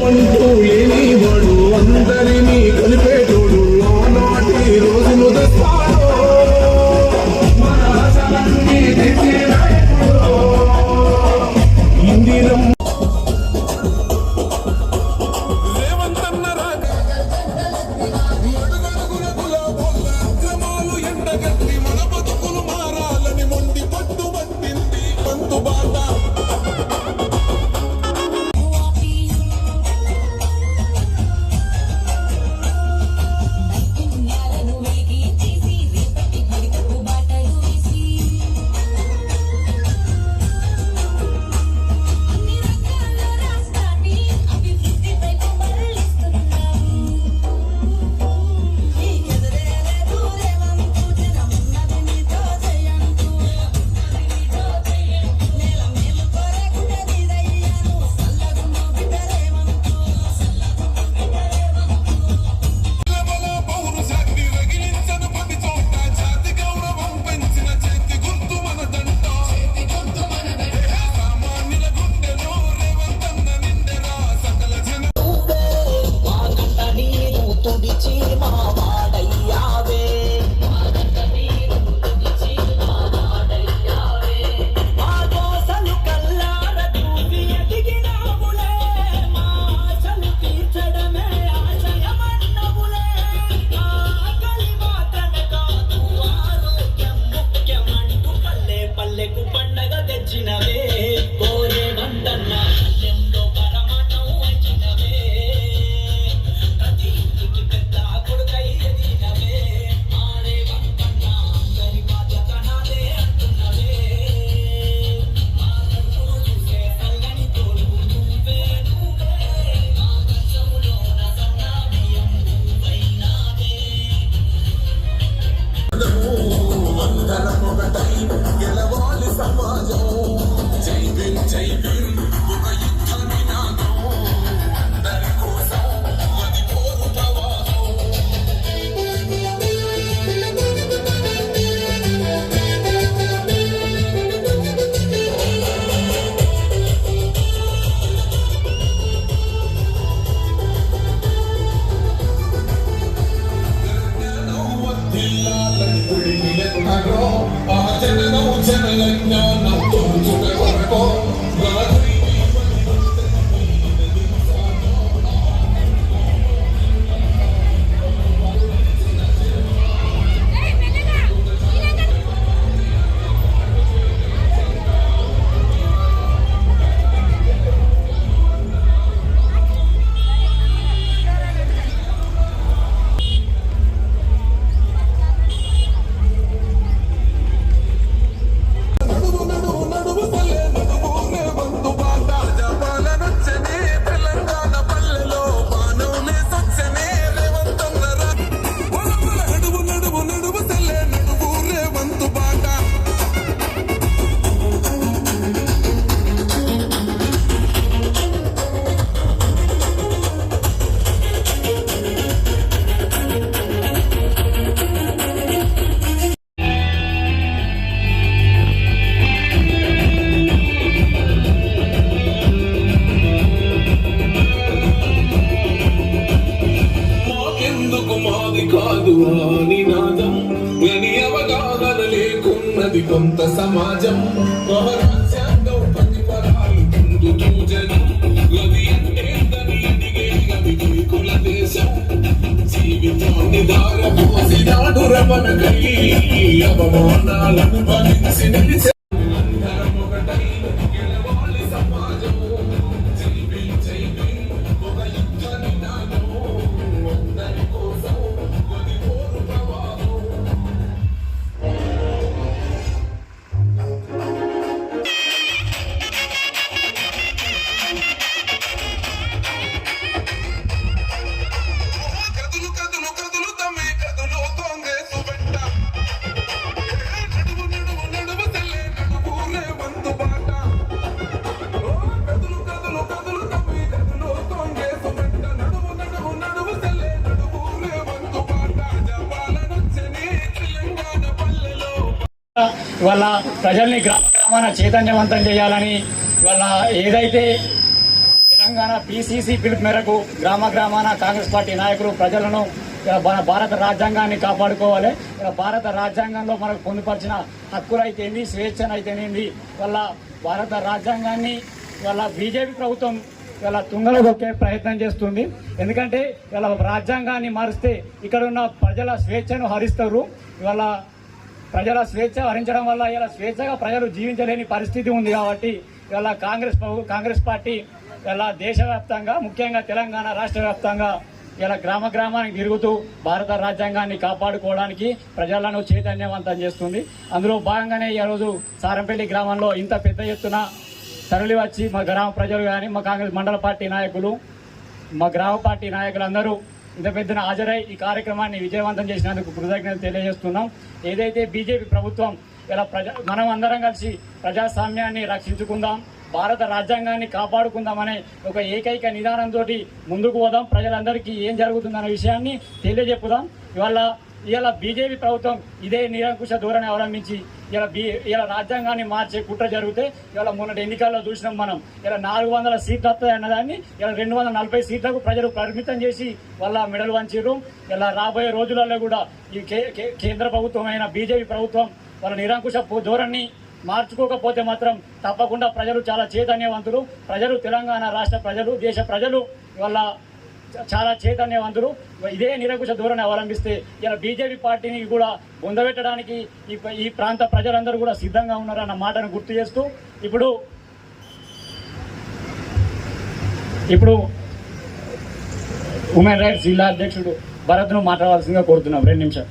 ముందు లేనివాడు అందరి సొంత సమాజం రాజ్యాంగం పది పరాలు పొందుతూ జనం గది ఏంటని అడిగే గది గురుకుల దేశం. జీవితాన్ని దారపోసినాడు రమణ అవమానాలను భరించి ఇవాళ ప్రజల్ని గ్రామాన చైతన్యవంతం చేయాలని వాళ్ళ ఏదైతే తెలంగాణ పిసిసి పిలుపు మేరకు గ్రామ గ్రామాన కాంగ్రెస్ పార్టీ నాయకులు ప్రజలను మన భారత రాజ్యాంగాన్ని కాపాడుకోవాలి. భారత రాజ్యాంగంలో మనకు పొందుపరిచిన హక్కులైతేంది అయితేంది స్వేచ్ఛనైతేనేది వల్ల భారత రాజ్యాంగాన్ని వాళ్ళ బీజేపీ ప్రభుత్వం ఇలా తుంగలో దొక్కే ప్రయత్నం చేస్తుంది. ఎందుకంటే ఇలా రాజ్యాంగాన్ని మారిస్తే ఇక్కడ ఉన్న ప్రజల స్వేచ్ఛను హరిస్తారు. ఇవాళ ప్రజల స్వేచ్ఛ హరించడం వల్ల ఇలా స్వేచ్ఛగా ప్రజలు జీవించలేని పరిస్థితి ఉంది కాబట్టి ఇలా కాంగ్రెస్ కాంగ్రెస్ పార్టీ ఇలా దేశవ్యాప్తంగా ముఖ్యంగా తెలంగాణ రాష్ట్ర వ్యాప్తంగా ఇలా గ్రామ గ్రామానికి తిరుగుతూ భారత రాజ్యాంగాన్ని కాపాడుకోవడానికి ప్రజలను చైతన్యవంతం చేస్తుంది. అందులో భాగంగానే ఈరోజు సారంపల్లి గ్రామంలో ఇంత పెద్ద ఎత్తున తరలి వచ్చి మా గ్రామ ప్రజలు కానీ మా కాంగ్రెస్ మండల పార్టీ నాయకులు మా గ్రామ పార్టీ నాయకులందరూ ఇంత పెద్దన హాజరై ఈ కార్యక్రమాన్ని విజయవంతం చేసినందుకు కృతజ్ఞతలు తెలియజేస్తున్నాం. ఏదైతే బీజేపీ ప్రభుత్వం ఇలా ప్రజా మనం అందరం కలిసి ప్రజాస్వామ్యాన్ని రక్షించుకుందాం భారత రాజ్యాంగాన్ని కాపాడుకుందామనే ఒక ఏకైక నిదానంతో ముందుకు పోదాం. ప్రజలందరికీ ఏం జరుగుతుందనే విషయాన్ని తెలియజెప్పుదాం ఇవాళ ఇలా బీజేపీ ప్రభుత్వం ఇదే నిరంకుశ ధోరణి అవలంబించి ఇలా బీ ఇలా రాజ్యాంగాన్ని మార్చే కుట్ర జరిగితే ఇలా మొన్నటి ఎన్నికల్లో చూసినాం మనం. ఇలా నాలుగు వందల సీట్లు వస్తాయి అన్నదాన్ని ఇలా రెండు వందల నలభై సీట్లకు ప్రజలు పరిమితం చేసి వాళ్ళ మెడలు వంచారు ఇలా రాబోయే రోజులలో కూడా ఈ కే కేంద్ర ప్రభుత్వం అయిన బీజేపీ ప్రభుత్వం వాళ్ళ నిరంకుశ పో- ధోరణి మార్చుకోకపోతే మాత్రం తప్పకుండా ప్రజలు చాలా చైతన్యవంతులు. ప్రజలు తెలంగాణ రాష్ట్ర ప్రజలు దేశ ప్రజలు ఇవాళ చాలా చైతన్యవంతులు ఇదే నిరంకుశ ధోరణి అవలంబిస్తే ఇలా బీజేపీ పార్టీని కూడా బొందబెట్టడానికి ఈ ఈ ప్రాంత ప్రజలందరూ కూడా సిద్ధంగా ఉన్నారన్న మాటను గుర్తు చేస్తూ ఇప్పుడు ఇప్పుడు ఉమెన్ రైట్స్ జిల్లా అధ్యక్షుడు భరత్ను మాట్లాడాల్సిందిగా కోరుతున్నాం. రెండు నిమిషాలు.